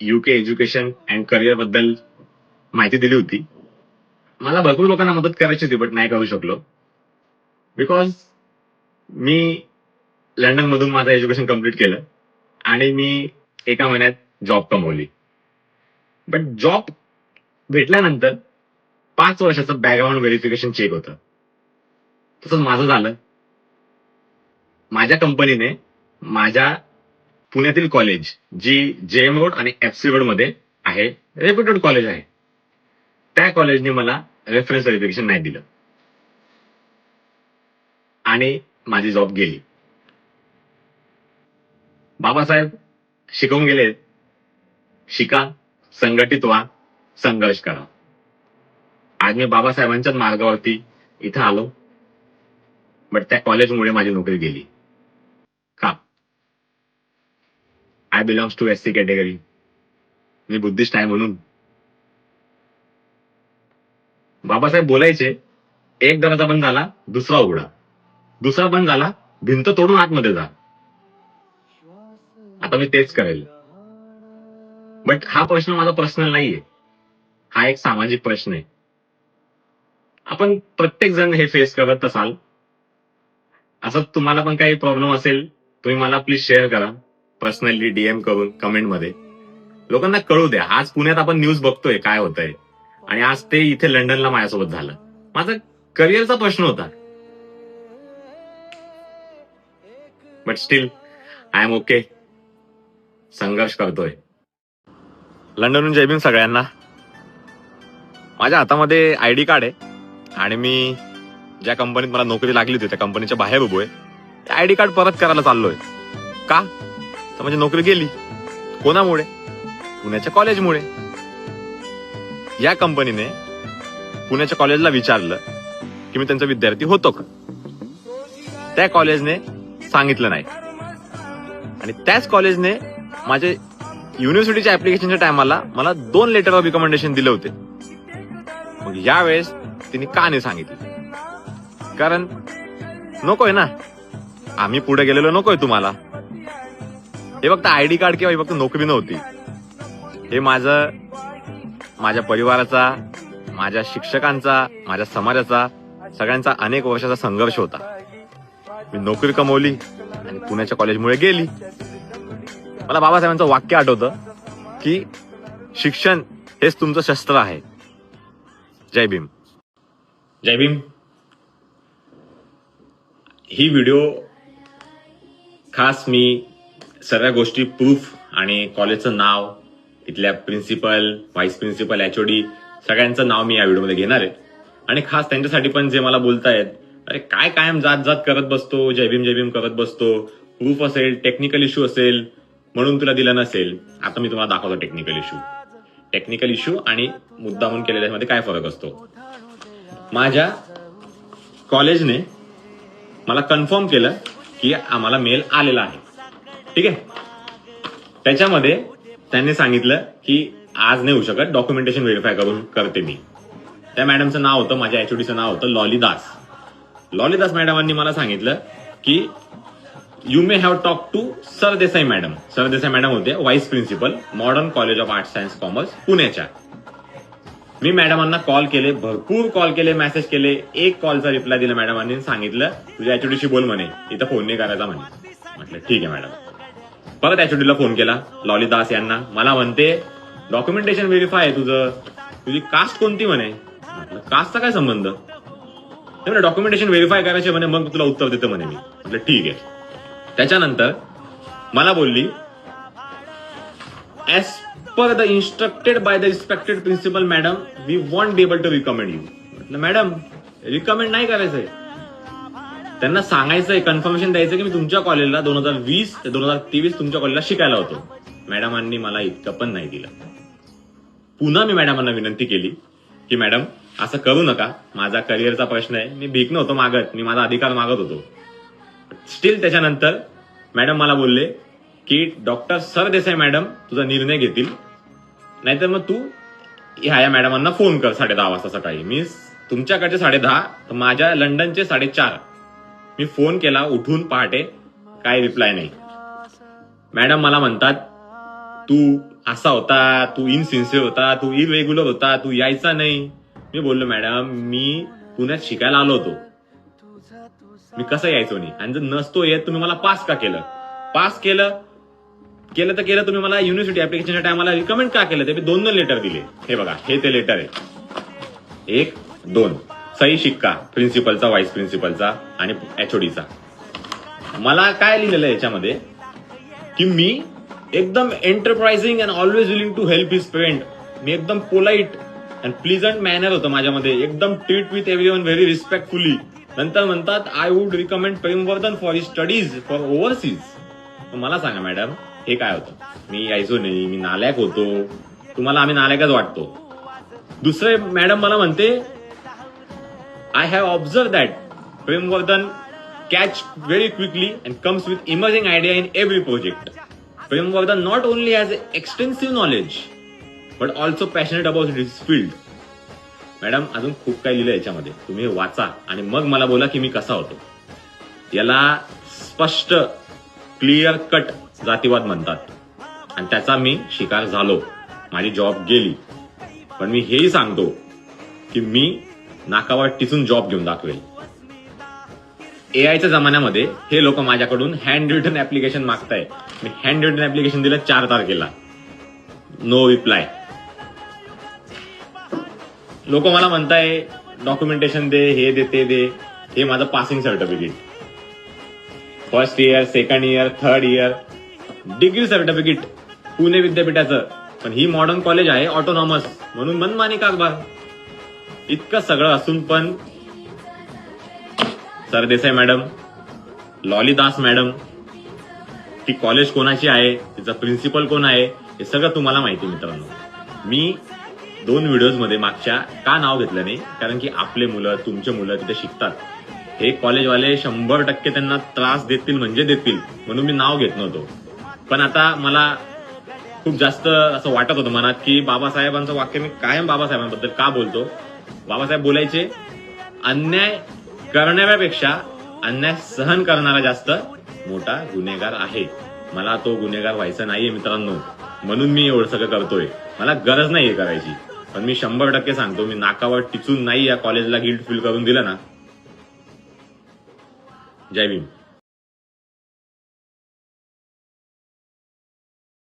UK education and करिअरबद्दल माहिती दिली होती. मला भरपूर लोकांना मदत करायची होती बट नाही करू शकलो. बिकॉज मी लंडन मधून माझं एज्युकेशन कंप्लीट केलं आणि मी एका महिन्यात जॉब कमवली. बट जॉब भेटल्यानंतर पाच वर्षाचं बॅकग्राऊंड व्हेरिफिकेशन चेक होतं. तसंच माझं झालं. माझ्या कंपनीने माझ्या पुण्यातील कॉलेज जी जे एम रोड आणि एफ सी रोडमध्ये आहे रेप्युटेड कॉलेज आहे. त्या कॉलेजने मला रेफरन्स व्हेरिफिकेशन नाही दिलं. आणि माझी जॉब गेली. बाबासाहेब शिकवून गेले. शिका संघटित व्हा संघर्ष करा. आज मी बाबासाहेबांच्याच मार्गावरती इथं आलो. बट त्या कॉलेजमुळे माझी नोकरी गेली का I belongs to S C category me Buddhist आहे म्हणून. बाबासाहेब बोलायचे एक दरवाजा बंद झाला दुसरा उघडा. दुसरा बंद झाला भिंत तोडून आतमध्ये जा. आता मी तेच करेल. बट हा प्रश्न माझा पर्सनल नाहीये. हा एक सामाजिक प्रश्न आहे. आपण प्रत्येक जण हे फेस करत असाल. असं तुम्हाला पण काही प्रॉब्लेम असेल तुम्ही मला प्लीज शेअर करा. पर्सनली डीएम करून कमेंटमध्ये लोकांना कळू द्या आज पुण्यात आपण न्यूज बघतोय काय होतंय. आणि आज ते इथे लंडनला माझ्यासोबत झालं. माझा करिअरचा प्रश्न होता. But still I am okay संघर्ष करतोय. लंडनहून जय भीम सगळ्यांना. माझ्या हातामध्ये आय डी कार्ड आहे. आणि मी ज्या कंपनीत मला नोकरी लागली होती त्या कंपनीच्या बाहेर उभो आहे. आय डी कार्ड परत करायला चाललोय. का? तर म्हणजे नोकरी गेली. कोणामुळे? पुण्याच्या कॉलेजमुळे. या कंपनीने पुण्याच्या कॉलेजला विचारलं की मी त्यांचा विद्यार्थी होतो का? त्या कॉलेजने सांगितलं नाही. आणि त्याच कॉलेजने माझे युनिव्हर्सिटीच्या ऍप्लिकेशनच्या टायमाला मला दोन लेटर ऑफ रिकमेंडेशन दिले होते. मग यावेळेस तिने का नाही सांगितलं? कारण नकोय ना. आम्ही पुढे गेलेलो नकोय तुम्हाला. हे फक्त आय डी कार्ड किंवा हे फक्त नोकरी नव्हती. हे माझं माझ्या परिवाराचा माझ्या शिक्षकांचा माझ्या समाजाचा सगळ्यांचा अनेक वर्षाचा संघर्ष होता. मी नोकरी कमवली आणि पुण्याच्या कॉलेजमुळे गेली. मला बाबासाहेबांचं वाक्य आठवतं की शिक्षण हेच तुमचं शस्त्र आहे. जय भीम. जय भीम. ही व्हिडिओ खास मी सगळ्या गोष्टी प्रूफ आणि कॉलेजचं नाव तिथल्या प्रिन्सिपल व्हाईस प्रिन्सिपल एचओडी सगळ्यांचं नाव मी या व्हिडिओमध्ये घेणार आहे. आणि खास त्यांच्यासाठी पण जे मला बोलतायत अरे काय कायम जात जात करत बसतो जयभीम जयभीम करत बसतो प्रूफ असेल टेक्निकल इश्यू असेल म्हणून तुला दिलं नसेल. आता मी तुम्हाला दाखवतो टेक्निकल इश्यू टेक्निकल इश्यू आणि मुद्दा म्हणून केलेल्या मध्ये काय फरक असतो? माझ्या कॉलेजने मला कन्फर्म केलं की आम्हाला मेल आलेला आहे. ठीक आहे? त्याच्यामध्ये त्यांनी सांगितलं की आज नाही होऊ शकत. डॉक्युमेंटेशन व्हेरीफाय करून करते मी. त्या मॅडमचं नाव होतं माझ्या एचओडीचं नाव होतं लॉली दास. लॉली दास मॅडमांनी मला सांगितलं की you may have talk to Sardesai madam Sardesai madam होते vice principal modern college of arts science commerce पुण्याच्या. मी मॅडमांना कॉल केले भरपूर कॉल केले मेसेज केले. एक कॉलचा रिप्लाय दिला मॅडमांनी सांगितलं तुझ्या एचओडीशी बोल म्हणे. इथं फोन नाही करायचा म्हणे. म्हटलं ठीक आहे मॅडम परत एचओडीला फोन केला. लॉली दास यांना. मला म्हणते डॉक्युमेंटेशन व्हेरीफाय आहे तुझं. तुझी कास्ट कोणती म्हणे? कास्टचा काय संबंध? ते म्हणे डॉक्युमेंटेशन व्हेरीफाय करायचे म्हणे मग तुला उत्तर देतो म्हणे मी. म्हटलं ठीक आहे. त्याच्यानंतर मला बोलली as per the instructed by the respected principal madam we want be able to recommend you म्हटलं मॅडम रिकमेंड नाही करायचंय. त्यांना सांगायचंय कन्फर्मेशन द्यायचं की मी तुमच्या कॉलेजला दोन हजार वीस ते दोन हजार तेवीस तुमच्या कॉलेजला शिकायला होतो. मॅडमांनी मला इतकं पण नाही दिलं. पुन्हा मी मॅडमांना विनंती केली की मॅडम असं करू नका. माझा करिअरचा प्रश्न आहे. मी भीक नव्हतो मागत. मी माझा अधिकार मागत होतो. स्टील त्याच्यानंतर मॅडम मला बोलले की डॉक्टर सरदेसाई मॅडम तुझा निर्णय घेतील. नाहीतर मग तू ह्या या मॅडमांना फोन कर साडे दहा वाजता सकाळी. मी तुमच्याकडचे साडे दहा तर माझ्या लंडनचे साडेचार मी फोन केला उठून पहाटे काय रिप्लाय नाही. मॅडम मला म्हणतात तू असा होता तू इनसिन्सिअर होता तू इरेग्युलर होता तू यायचा नाही. मी बोललो मॅडम मी पुण्यात शिकायला आलो होतो. मी कसं यायचो नाही? आणि जर नसतो येत तुम्ही मला पास का केलं? पास केलं केलं तर केलं तुम्ही मला युनिव्हर्सिटी ऍप्लिकेशनच्या टायमाला रिकमेंड का केलं? ते मी दोन दोन लेटर दिले. हे बघा हे ते लेटर आहे. एक दोन. सही शिक्का प्रिन्सिपलचा व्हाईस प्रिन्सिपलचा आणि एचओडीचा मला काय लिहिलेलं आहे याच्यामध्ये? की मी एकदम enterprising and always willing to help his friend मी एकदम पोलाईट अँड प्लिझंट मॅनर होतं माझ्यामध्ये. एकदम treat with everyone very respectfully नंतर म्हणतात I would recommend Premvardhan for his studies for overseas मला सांगा मॅडम हे काय होतं? मी यायचो नाही मी नालायक होतो. तुम्हाला आम्ही नालायकच वाटतो. दुसरे मॅडम मला म्हणते I have observe that Premvardhan catch very quickly and comes with emerging idea in every project Premvardhan not only has extensive knowledge but also passionate about his field madam अजून खूप काही लिहिलं याच्यामध्ये. तुम्ही वाचा आणि मग मला बोला की मी कसा होतो. याला स्पष्ट क्लिअर कट जातीवाद म्हणतात. आणि त्याचा मी शिकार झालो. माझी जॉब गेली. पण मी हेही सांगतो की मी नाकावर टिचून जॉब घेऊन दाखवेल. एआयच्या जमान्यामध्ये हे लोक माझ्याकडून हँड रिटन ऍप्लिकेशन मागताय मी हँड रिटन ऍप्लिकेशन दिलं चार तारखेला नो रिप्लाय लोक मला म्हणताय डॉक्युमेंटेशन दे हे दे ते दे. हे माझं passing certificate first year second year third year degree certificate Pune विद्यापीठाचं. पण ही मॉडर्न कॉलेज आहे ऑटोनॉमस म्हणून मनमानी कारभार इतकं सगळं असून पण सरदेसाई मॅडम लॉलीदास मॅडम ती कॉलेज कोणाची आहे तिचा प्रिन्सिपल कोण आहे हे सगळं तुम्हाला माहिती मित्रांनो. मी दोन व्हिडिओजमध्ये मागच्या का नाव घेतलं नाही कारण की आपले मुलं तुमचे मुलं तिथे शिकतात. हे कॉलेजवाले शंभर टक्के त्यांना त्रास देतील म्हणजे देतील म्हणून मी नाव घेत नव्हतो. पण आता मला खूप जास्त असं वाटत होतं मनात की बाबासाहेबांचं वाक्य मी कायम बाबासाहेबांबद्दल का बोलतो? बाबासाहेब बोलायचे. अन्याय करणाऱ्यापेक्षा अन्याय सहन करणारा जास्त मोठा गुन्हेगार आहे. मला तो गुन्हेगार व्हायचा नाहीये मित्रांनो. म्हणून मी एवढं सगळं करतोय. मला गरज नाहीये करायची. पण मी शंभर टक्के सांगतो मी नाकावर टिचून नाही या कॉलेजला गिल्ट फील करून दिलं ना. जय भीम.